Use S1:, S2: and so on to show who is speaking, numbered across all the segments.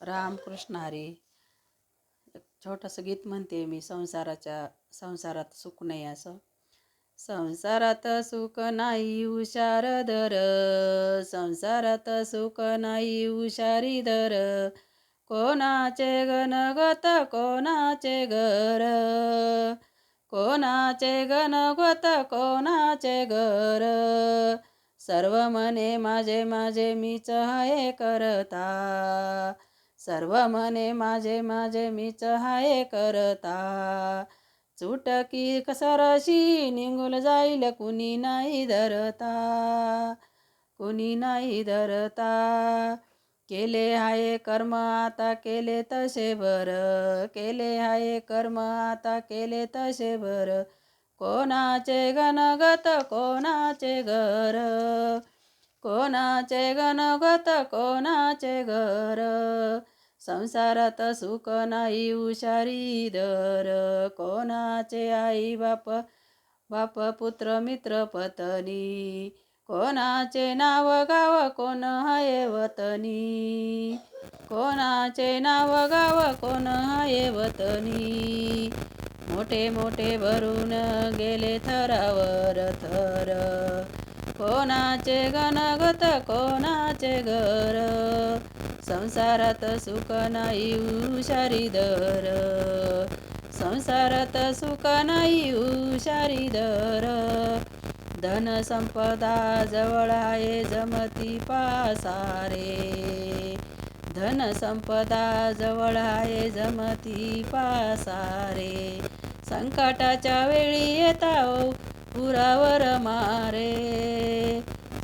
S1: रामकृष्ण हरी. एक छोटंसं गीत म्हणते मी संसाराच्या संसारात सुख नाही असं. संसारात सुख नाही हुशार दर. संसारात सुख नाही हुशारी दर. कोणाचे गणगत कोणाचे घर. कोणाचे गणगत कोणाचे घर. सर्व मने माझे माझे मीच हाय करता. सर्व मने माझे माझे मीच हाय करता. चुटकी कसरशी निघून जाईल कुणी नाही धरता. कुणी नाही धरता. केले हाय कर्म आता केले तसे बर. केले हाय कर्म आता केले तसे बर. कोणाचे गणगत कोणाचे घर. कोणाचे गणगत कोणाचे घर. संसारात सुख नाही हुशारी दर. कोणाचे आई बाप? बाप पुत्र मित्र पत्नी. कोणाचे नाव गाव? कोण हाय वतनी? कोणाचे नाव गाव? कोण हाय वतनी? मोठे मोठे भरून गेले थरावर थर. कोणाचे गणगत? कोणाचे घर? संसारात सुख नाही हुशारी दर संसारात सुख नाही हुशारी दर धन संपदा जवळ आहे जमती पासारे. धन संपदा जवळ आहे जमती पासारे. संकटाच्या वेळी येता पुरावर मारे.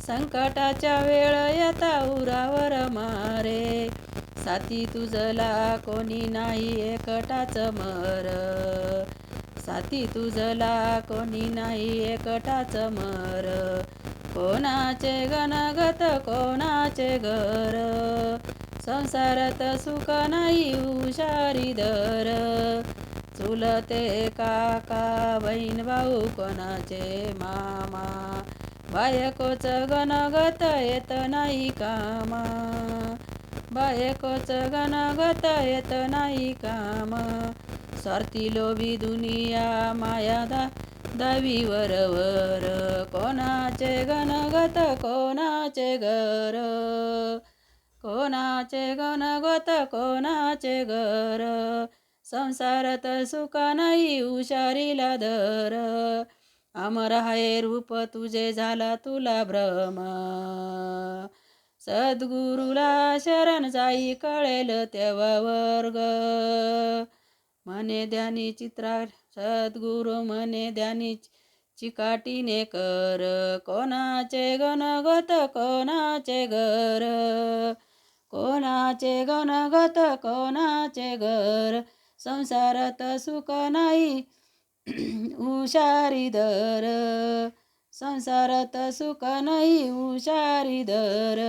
S1: संकटाच्या वेळ येता उरावर मारे. साथी तुझला कोणी नाही एकटाच मर. साथी तुझला कोणी नाही एकटाच मर. कोणाचे गणगत कोणाचे घर. संसारात सुख नाही हुशारी दर. चुलते काका बहीण भाऊ कोणाचे मामा? बायकोच गणगत येत नाही कामा. बायकोच गणगत येत नाही काम. स्वार्थी लोभी दुनिया माया दा दवीवर वर. कोणाचे गणगत कोणाचे घर? कोणाचे गणगत कोणाचे घर? संसारात सुख नाही हुशारीला धर अमर हाय रूप तुझे झाला तुला भ्रम. सद्गुरुला शरण जाई कळेल तेव्हा वर्ग. मने ध्यानी चित्रा सद्गुरु मने ध्यानी चिकाटीने कर. कोणाचे गणगत कोणाचे घर. कोणाचे गणगत कोणाचे घर. संसारात सुख नाही हुशारी दर. संसारात सुख नाही हुशारी दर.